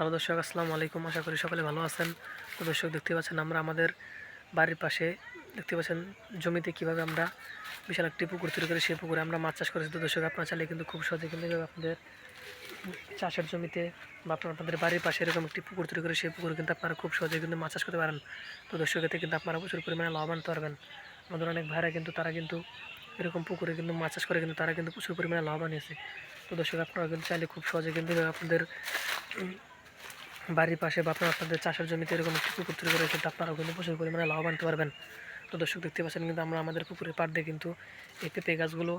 Hello দর্শক, আসসালামু আলাইকুম। আশা করি সকলে ভালো আছেন। তো দর্শক দেখতে পাচ্ছেন আমরা আমাদের বাড়ির পাশে দেখতে পাচ্ছেন জমিতে কীভাবে আমরা বিশাল একটি পুকুর তৈরি করে সেই পুকুরে আমরা মাছ চাষ করেছি। তো দর্শক, আপনারা চাইলে কিন্তু খুব সহজে কিন্তু আপনাদের চাষের জমিতে বা আপনার আপনাদের বাড়ির পাশে এরকম একটি পুকুর তৈরি করে সেই পুকুরে কিন্তু আপনারা খুব সহজে কিন্তু মাছ চাষ করতে পারেন। তো দর্শক, এতে কিন্তু আপনারা প্রচুর পরিমাণে লাভবান পারবেন। আমাদের অনেক ভাইরা কিন্তু, তারা কিন্তু এরকম পুকুরে কিন্তু মাছ চাষ করে কিন্তু তারা কিন্তু প্রচুর পরিমাণে লাভবান হয়েছে। তো দর্শক, আপনারা কিন্তু চাইলে খুব সহজে কিন্তু আপনাদের বাড়ির পাশে বা আপনার আপনাদের চাষের জমিতে এরকম একটি পুকুর তৈরি করে কিন্তু আপনারাও কিন্তু প্রচুর পরিমাণে লাভবান হতে পারবেন। তো দর্শক দেখতে পাচ্ছেন কিন্তু আমরা আমাদের পুকুরের পাড় দিয়ে কিন্তু এই পেঁপে গাছগুলো,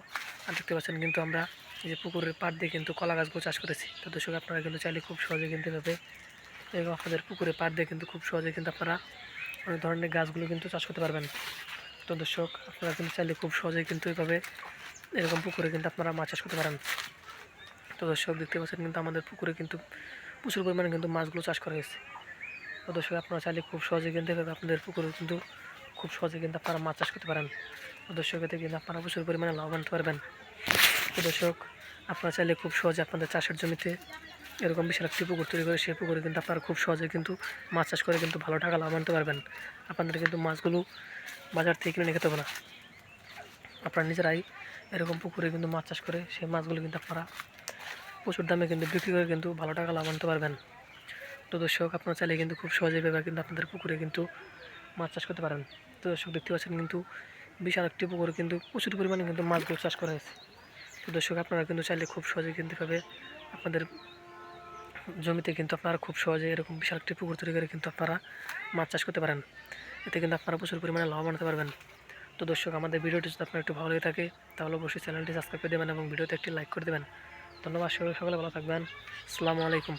আর দেখতে পাচ্ছেন কিন্তু আমরা এই যে পুকুরের পাড় দিয়ে কিন্তু কলা গাছগুলো চাষ করেছি। তো দর্শক আপনারা কিন্তু চাইলে খুব সহজে কিন্তু এভাবে এবং আপনাদের পুকুরের পাড় দিয়ে কিন্তু খুব সহজে কিন্তু আপনারা অনেক ধরনের গাছগুলো কিন্তু চাষ করতে পারবেন। তো দর্শক আপনারা কিন্তু চাইলে খুব সহজেই কিন্তু এভাবে এরকম পুকুরে কিন্তু আপনারা মাছ চাষ করতে পারেন। তো দর্শক দেখতে পাচ্ছেন কিন্তু আমাদের পুকুরে কিন্তু প্রচুর পরিমাণে কিন্তু মাছগুলো চাষ করা হয়েছে। দর্শক, আপনারা চাইলে খুব সহজে কিন্তু এভাবে আপনাদের পুকুরে কিন্তু খুব সহজে কিন্তু আপনারা মাছ চাষ করতে পারেন। দর্শক, এতে কিন্তু আপনারা প্রচুর পরিমাণে লাভবান হতে পারবেন। দর্শক, আপনারা চাইলে খুব সহজে আপনাদের চাষের জমিতে এরকম বিশাল একটি পুকুর তৈরি করে, সেই পুকুরে কিন্তু আপনারা খুব সহজে কিন্তু মাছ চাষ করে কিন্তু ভালো টাকা লাভ আনতে পারবেন। আপনাদের কিন্তু মাছগুলো বাজার থেকে কিনে খেতে হবে না। আপনারা নিজেরাই এরকম পুকুরে কিন্তু মাছ চাষ করে, সেই মাছগুলো কিন্তু আপনারা প্রচুর দামে কিন্তু বিক্রি করে কিন্তু ভালো টাকা লাভ আনতে পারবেন। তো দর্শক, আপনারা চাইলে কিন্তু খুব সহজেই ভেবে কিন্তু আপনাদের পুকুরে কিন্তু মাছ চাষ করতে পারেন তো দর্শক, দেখতে পাচ্ছেন কিন্তু বিশাল একটি পুকুরে কিন্তু প্রচুর পরিমাণে কিন্তু মাছগুলো চাষ করা হয়েছে। তো দর্শক, আপনারা কিন্তু চাইলে খুব সহজে কিন্তু এভাবে আপনাদের জমিতে কিন্তু আপনারা খুব সহজে এরকম বিশাল একটি পুকুর তৈরি করে কিন্তু আপনারা মাছ চাষ করতে পারেন। এতে কিন্তু আপনারা প্রচুর পরিমাণে লাভ আনতে পারবেন। তো দর্শক, আমাদের ভিডিওটি যদি আপনার একটু ভালো লেগে থাকে, তাহলে অবশ্যই চ্যানেলটি সাবস্ক্রাইব করে দেবেন এবং ভিডিওতে একটি লাইক করে দেবেন। ধন্যবাদ সকলে সকলে ভালো থাকবেন। আসসালামু আলাইকুম।